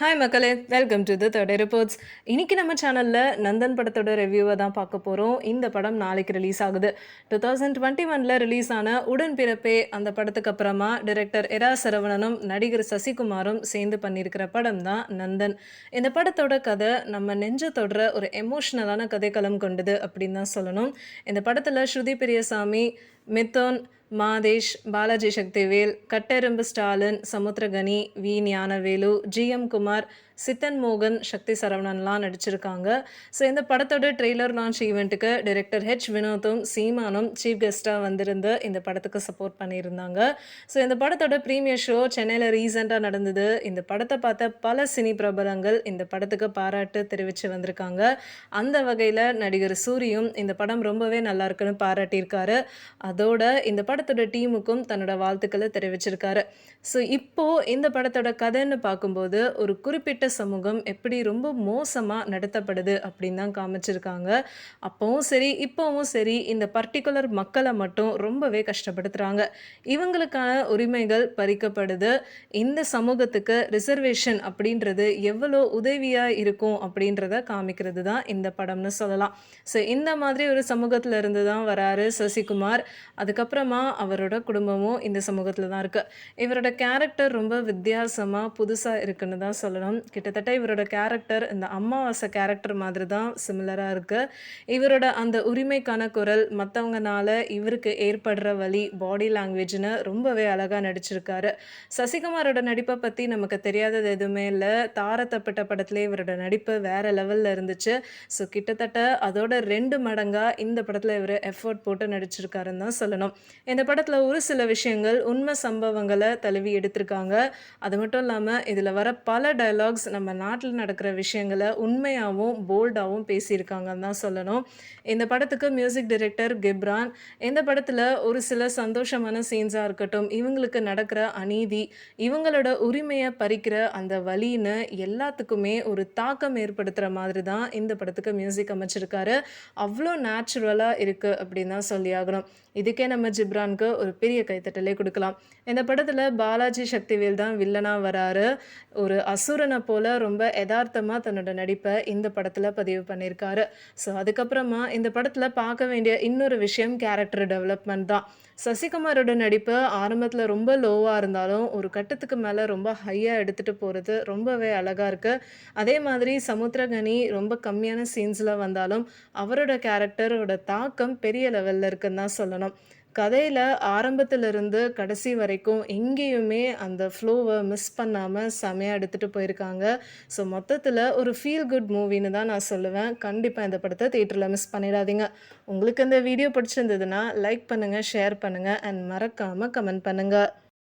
Hi மக்களே. Welcome to the third reports இன்றைக்கி நம்ம சேனலில் நந்தன் படத்தோட ரிவ்யூவை தான் பார்க்க போகிறோம் இந்த படம் நாளைக்கு ரிலீஸ் ஆகுது. டூ தௌசண்ட் டுவெண்ட்டி ஒனில் ரிலீஸ் ஆன உடன் பிறப்பே அந்த படத்துக்கு அப்புறமா டிரெக்டர் எரா சரவணனும் நடிகர் சசிகுமாரும் சேர்ந்து பண்ணியிருக்கிற படம் தான் நந்தன். இந்த படத்தோட கதை நம்ம நெஞ்ச தொடுற ஒரு எமோஷ்னலான கதைக்களம் கொண்டது அப்படின்னு தான் சொல்லணும். இந்த படத்தில் Shruti Periyasamy Mithun Madhesh Balaji Sakthivel Katterumbu Stalin Samuthirakani V. Gnanavelu G M Kumar Sithan மோகன் சக்தி சரவணன்லாம் நடிச்சிருக்காங்க. ஸோ இந்த படத்தோட ட்ரெய்லர் லான்ச் ஈவெண்ட்டுக்கு டைரக்டர் ஹெச் வினோத்தும் சீமானும் சீஃப் கெஸ்ட்டாக வந்திருந்து இந்த படத்துக்கு சப்போர்ட் பண்ணியிருந்தாங்க. ஸோ இந்த படத்தோட ப்ரீமியர் ஷோ சென்னையில் ரீசெண்டாக நடந்தது. இந்த படத்தை பார்த்த பல சினி பிரபலங்கள் இந்த படத்துக்கு பாராட்டு தெரிவித்து வந்திருக்காங்க. அந்த வகையில் நடிகர் சூரியும் இந்த படம் ரொம்பவே நல்லா இருக்குன்னு பாராட்டியிருக்காரு. அதோட இந்த படம் படத்தோட டீமுக்கும் தன்னோட வாழ்த்துக்களை தெரிவிச்சிருக்காரு. ஸோ இப்போ இந்த படத்தோட கதைன்னு பார்க்கும்போது ஒரு குறிப்பிட்ட சமூகம் எப்படி ரொம்ப மோசமாக நடத்தப்படுது அப்படின்னு தான் காமிச்சிருக்காங்க. அப்போவும் சரி இப்போவும் சரி இந்த பர்டிகுலர் மக்களை மட்டும் ரொம்பவே கஷ்டப்படுத்துகிறாங்க இவங்களுக்கான உரிமைகள் பறிக்கப்படுது. இந்த சமூகத்துக்கு ரிசர்வேஷன் அப்படின்றது எவ்வளோ உதவியாக இருக்கும் அப்படின்றத காமிக்கிறது தான் இந்த படம்னு சொல்லலாம். ஸோ இந்த மாதிரி ஒரு சமூகத்தில் இருந்து தான் வராரு சசிகுமார். அதுக்கப்புறமா அவரோட குடும்பமும் இந்த சமூகத்தில் தான் இருக்குது இவரோட கேரக்டர் ரொம்ப வித்தியாசமாக புதுசாக இருக்குன்னு தான் சொல்லணும். கிட்டத்தட்ட இவரோட கேரக்டர் இந்த அமாவாசை கேரக்டர் மாதிரி தான் சிமிலராக இருக்குது இவரோட அந்த உரிமைக்கான குரல் மற்றவங்கனால இவருக்கு ஏற்படுற வழி பாடி லாங்குவேஜ்னு ரொம்பவே அழகாக நடிச்சிருக்காரு. சசிகுமாரோட நடிப்பை பற்றி நமக்கு தெரியாதது எதுவுமே இல்லை. தாரத்தப்பட்ட படத்துலேயே இவரோட நடிப்பு வேற லெவலில் இருந்துச்சு. ஸோ கிட்டத்தட்ட அதோட ரெண்டு மடங்காக இந்த படத்தில் இவர் எஃபோர்ட் போட்டு நடிச்சிருக்காருன்னு தான் சொல்லணும். இந்த படத்தில் ஒரு சில விஷயங்கள் உண்மை சம்பவங்களை தழுவி எடுத்திருக்காங்க. அது மட்டும் இல்லாமல் இதில் வர பல டயலாக்ஸ் நம்ம நாட்டில் நடக்கிற விஷயங்களை உண்மையாகவும் போல்டாகவும் பேசியிருக்காங்கன்னு தான் சொல்லணும். இந்த படத்துக்கு மியூசிக் டைரக்டர் கிப்ரான் இந்த படத்தில் ஒரு சில சந்தோஷமான சீன்ஸாக இருக்கட்டும் இவங்களுக்கு நடக்கிற அநீதி இவங்களோட உரிமையை பறிக்கிற அந்த வழின்னு எல்லாத்துக்குமே ஒரு தாக்கம் ஏற்படுத்துகிற மாதிரி தான் இந்த படத்துக்கு மியூசிக் அமைச்சிருக்காரு. அவ்வளோ நேச்சுரலாக இருக்குது அப்படின்னு தான் சொல்லியாகணும் இதுக்கே நம்ம ஜிப்ரான் ஜிப்ரானுக்கு ஒரு பெரிய கைத்தட்டலே கொடுக்கலாம். இந்த படத்தில் பாலாஜி சக்திவேல் தான் வில்லனாக வராரு. ஒரு அசுரனை போல ரொம்ப யதார்த்தமாக தன்னோட நடிப்பை இந்த படத்தில் பதிவு பண்ணியிருக்காரு. ஸோ அதுக்கப்புறமா இந்த படத்தில் பார்க்க வேண்டிய இன்னொரு விஷயம் கேரக்டர் டெவலப்மெண்ட் தான். சசிகுமாரோட நடிப்பு ஆரம்பத்தில் ரொம்ப லோவாக இருந்தாலும் ஒரு கட்டத்துக்கு மேலே ரொம்ப ஹையாக எடுத்துகிட்டு போகிறது ரொம்பவே அழகாக இருக்குது அதே மாதிரி சமுத்திரகனி ரொம்ப கம்மியான சீன்ஸில் வந்தாலும் அவரோட கேரக்டரோட தாக்கம் பெரிய லெவலில் இருக்குன்னு தான் சொல்லணும். கதையில் ஆரம்பத்திலிருந்து கடைசி வரைக்கும் எங்கேயுமே அந்த ஃப்ளோவை மிஸ் பண்ணாமல் செமையாக எடுத்துகிட்டு போயிருக்காங்க. ஸோ மொத்தத்தில் ஒரு ஃபீல் குட் மூவின்னு தான் நான் சொல்லுவேன். கண்டிப்பாக இந்த படத்தை தேட்டரில் மிஸ் பண்ணிடாதீங்க. உங்களுக்கு இந்த வீடியோ பிடிச்சிருந்ததுன்னா லைக் பண்ணுங்கள் ஷேர் பண்ணுங்கள் அண்ட் மறக்காமல் கமெண்ட் பண்ணுங்கள்